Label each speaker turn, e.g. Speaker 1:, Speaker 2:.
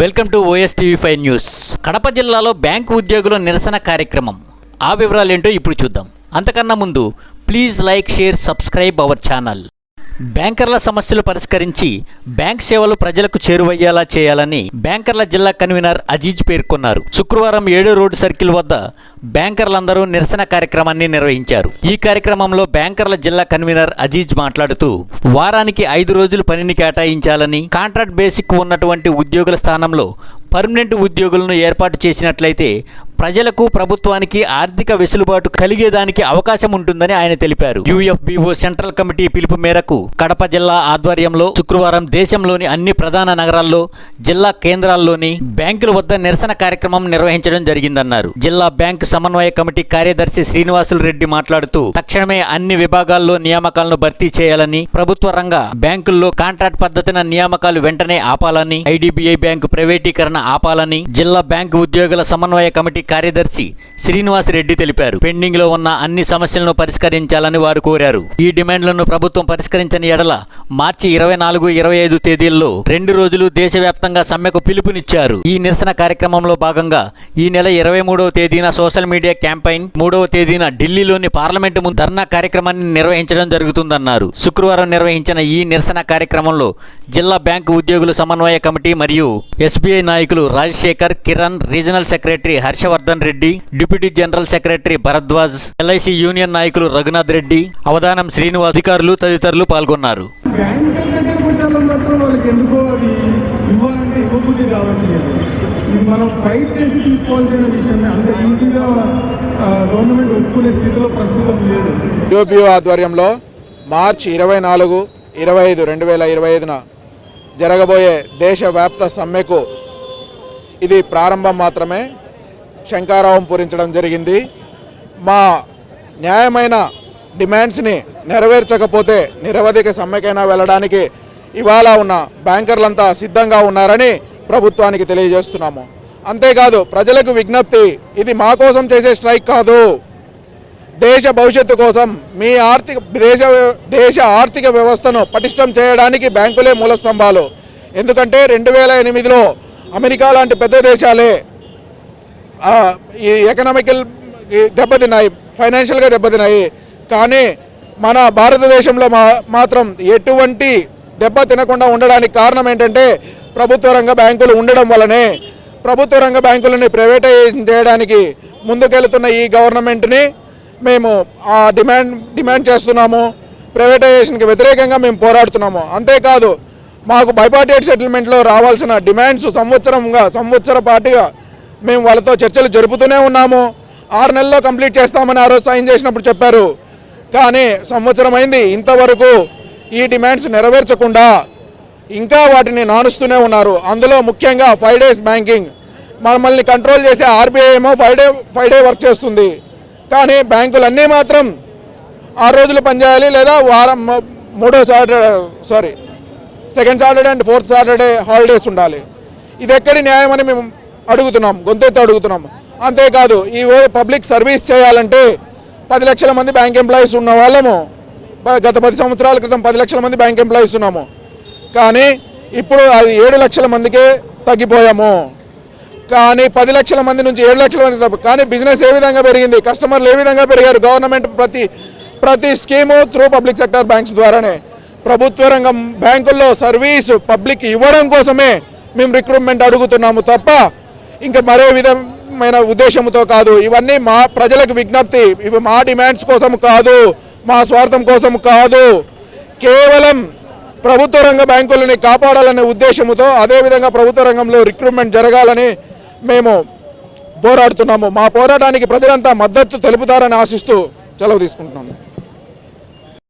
Speaker 1: Welcome to OS TV five news. Kadapa జిల్లాలో bank ఉద్యోగుల నిరసన కార్యక్రమం. ఆ వివరాలు ఏంటో ఇప్పుడు చూద్దాం. అంతకన్నా ముందు please like share subscribe our channel. బ్యాంకర్ల సమస్యలు పరిష్కరించి బ్యాంక్ సేవలు ప్రజలకు చేరువయ్యేలా చేయాలని బ్యాంకర్ల జిల్లా కన్వీనర్ అజీజ్ పేర్కొన్నారు. శుక్రవారం ఏడో రోడ్డు సర్కిల్ వద్ద బ్యాంకర్లందరూ నిరసన కార్యక్రమాన్ని నిర్వహించారు. ఈ కార్యక్రమంలో బ్యాంకర్ల జిల్లా కన్వీనర్ అజీజ్ మాట్లాడుతూ వారానికి ఐదు రోజులు పనిని కేటాయించాలని కాంట్రాక్ట్ బేసిక్ ఉన్నటువంటి ఉద్యోగుల స్థానంలో పర్మనెంట్ ఉద్యోగులను ఏర్పాటు చేసినట్లయితే ప్రజలకు ప్రభుత్వానికి ఆర్థిక వెసులుబాటు కలిగేదానికి అవకాశం ఉంటుందని ఆయన తెలిపారు. యుఎఫ్బిఓ సెంట్రల్ కమిటీ పిలుపు మేరకు కడప జిల్లా ఆధ్వర్యంలో శుక్రవారం దేశంలోని అన్ని ప్రధాన నగరాల్లో జిల్లా కేంద్రాల్లోని బ్యాంకుల వద్ద నిరసన కార్యక్రమం నిర్వహించడం జరిగిందన్నారు. జిల్లా బ్యాంకు సమన్వయ కమిటీ కార్యదర్శి శ్రీనివాసులు రెడ్డి మాట్లాడుతూ తక్షణమే అన్ని విభాగాల్లో నియామకాలను భర్తీ చేయాలని ప్రభుత్వ రంగ బ్యాంకుల్లో కాంట్రాక్ట్ పద్ధతిన నియామకాలు వెంటనే ఆపాలని ఐడిబిఐ బ్యాంకు ప్రైవేటీకరణ ఆపాలని జిల్లా బ్యాంకు ఉద్యోగుల సమన్వయ కమిటీ కార్యదర్శి శ్రీనివాస్ రెడ్డి తెలిపారు. పెండింగ్లో ఉన్న అన్ని సమస్యలను పరిష్కరించాలని వారు కోరారు. ఈ డిమాండ్లను ప్రభుత్వం పరిష్కరించని ఎడల మార్చి ఇరవై నాలుగు ఇరవై ఐదు తేదీల్లో రెండు రోజులు దేశవ్యాప్తంగా సమ్మెకు పిలుపునిచ్చారు. ఈ నిరసన కార్యక్రమంలో భాగంగా ఈ నెల ఇరవై మూడవ తేదీన సోషల్ మీడియా క్యాంపెయిన్ మూడవ తేదీన ఢిల్లీలోని పార్లమెంటు ముందు ధర్నా కార్యక్రమాన్ని నిర్వహించడం జరుగుతుందన్నారు. శుక్రవారం నిర్వహించిన ఈ నిరసన కార్యక్రమంలో జిల్లా బ్యాంకు ఉద్యోగుల సమన్వయ కమిటీ మరియు ఎస్బీఐ నాయకులు Rajasekhar Kiran regional secretary Harshavardhan Reddy deputy general secretary Bharadwaj LIC union నాయకులు రఘునాథ్ రెడ్డి అవధానం శ్రీనివాస్ అధికారులు తదితరులు పాల్గొన్నారు.
Speaker 2: మనం ఫైట్ చేసి తీసుకోవాల్సిన విషయమే అంత ఈజీగా గవర్నమెంట్ ఒప్పుకునే స్థితిలో ప్రస్తుతం లేదు
Speaker 3: యూపీఓ ఆధ్వర్యంలో మార్చి ఇరవై నాలుగు ఇరవై ఐదు రెండు వేల ఇరవై ఐదున జరగబోయే దేశవ్యాప్త సమ్మెకు ఇది ప్రారంభం మాత్రమే. శంకారావం పూరించడం జరిగింది. మా న్యాయమైన డిమాండ్స్ని నెరవేర్చకపోతే నిరవధిక సమ్మెకైనా వెళ్ళడానికి ఇవాళ ఉన్న బ్యాంకర్లంతా సిద్ధంగా ఉన్నారని ప్రభుత్వానికి తెలియజేస్తున్నాము. అంతేకాదు ప్రజలకు విజ్ఞప్తి ఇది మా కోసం చేసే స్ట్రైక్ కాదు. దేశ భవిష్యత్తు కోసం మీ ఆర్థిక దేశ దేశ ఆర్థిక వ్యవస్థను పటిష్టం చేయడానికి బ్యాంకులే మూల స్తంభాలు ఎందుకంటే రెండు వేల ఎనిమిదిలో అమెరికా లాంటి పెద్ద దేశాలే ఈ ఎకనామికల్ దెబ్బతిన్నాయి ఫైనాన్షియల్గా దెబ్బతిన్నాయి. కానీ మన భారతదేశంలో మా మాత్రం ఎటువంటి దెబ్బ తినకుండా ఉండడానికి కారణం ఏంటంటే ప్రభుత్వ రంగ బ్యాంకులు ఉండడం వల్లనే ప్రభుత్వ రంగ బ్యాంకులని ప్రైవేటైజేషన్ చేయడానికి ముందుకెళ్తున్న ఈ గవర్నమెంట్ని మేము ఆ డిమాండ్ డిమాండ్ చేస్తున్నాము. ప్రైవేటైజేషన్కి వ్యతిరేకంగా మేము పోరాడుతున్నాము. అంతేకాదు మాకు బైపార్టేట్ సెటిల్మెంట్లో రావాల్సిన డిమాండ్స్ సంవత్సరంగా సంవత్సర పాటుగా మేము వాళ్ళతో చర్చలు జరుపుతూనే ఉన్నాము. ఆరు నెలల్లో కంప్లీట్ చేస్తామని ఆ రోజు సైన్ చేసినప్పుడు చెప్పారు. కానీ సంవత్సరం అయింది. ఇంతవరకు ఈ డిమాండ్స్ నెరవేర్చకుండా ఇంకా వాటిని నానుస్తూనే ఉన్నారు. అందులో ముఖ్యంగా ఫైవ్ డేస్ బ్యాంకింగ్. మమ్మల్ని కంట్రోల్ చేసే ఆర్బీఐ ఏమో five day five day work చేస్తుంది. కానీ బ్యాంకులన్నీ మాత్రం ఆరు రోజులు పనిచేయాలి లేదా వారం మూడో Saturday sorry second Saturday and fourth Saturday holidays ఉండాలి. ఇది ఎక్కడి న్యాయం అని మేము అడుగుతున్నాం గొంతెత్తి అడుగుతున్నాం. అంతేకాదు ఈ ఓ పబ్లిక్ సర్వీస్ చేయాలంటే పది లక్షల మంది బ్యాంక్ ఎంప్లాయీస్ ఉన్న వాళ్ళము. గత పది సంవత్సరాల క్రితం పది లక్షల మంది బ్యాంక్ ఎంప్లాయీస్ ఉన్నాము. కానీ ఇప్పుడు అది ఏడు లక్షల మందికే తగ్గిపోయాము. కానీ పది లక్షల మంది నుంచి ఏడు లక్షల మంది తప్ప కానీ బిజినెస్ ఏ విధంగా పెరిగింది కస్టమర్లు ఏ విధంగా పెరిగారు గవర్నమెంట్ ప్రతి ప్రతి scheme through public sector banks ద్వారానే. ప్రభుత్వ రంగం బ్యాంకుల్లో సర్వీస్ పబ్లిక్ ఇవ్వడం కోసమే మేము రిక్రూట్మెంట్ అడుగుతున్నాము తప్ప ఇంకా మరే విధమైన ఉద్దేశంతో కాదు ఇవన్నీ మా ప్రజలకు విజ్ఞప్తి. ఇవి మా డిమాండ్స్ కోసం కాదు మా స్వార్థం కోసం కాదు. కేవలం ప్రభుత్వ రంగ బ్యాంకులని కాపాడాలనే ఉద్దేశంతో అదేవిధంగా ప్రభుత్వ రంగంలో రిక్రూట్మెంట్ జరగాలని మేము పోరాడుతున్నాము. మా పోరాటానికి ప్రజలంతా మద్దతు తెలుపుతారని ఆశిస్తూ సెలవు తీసుకుంటున్నాము.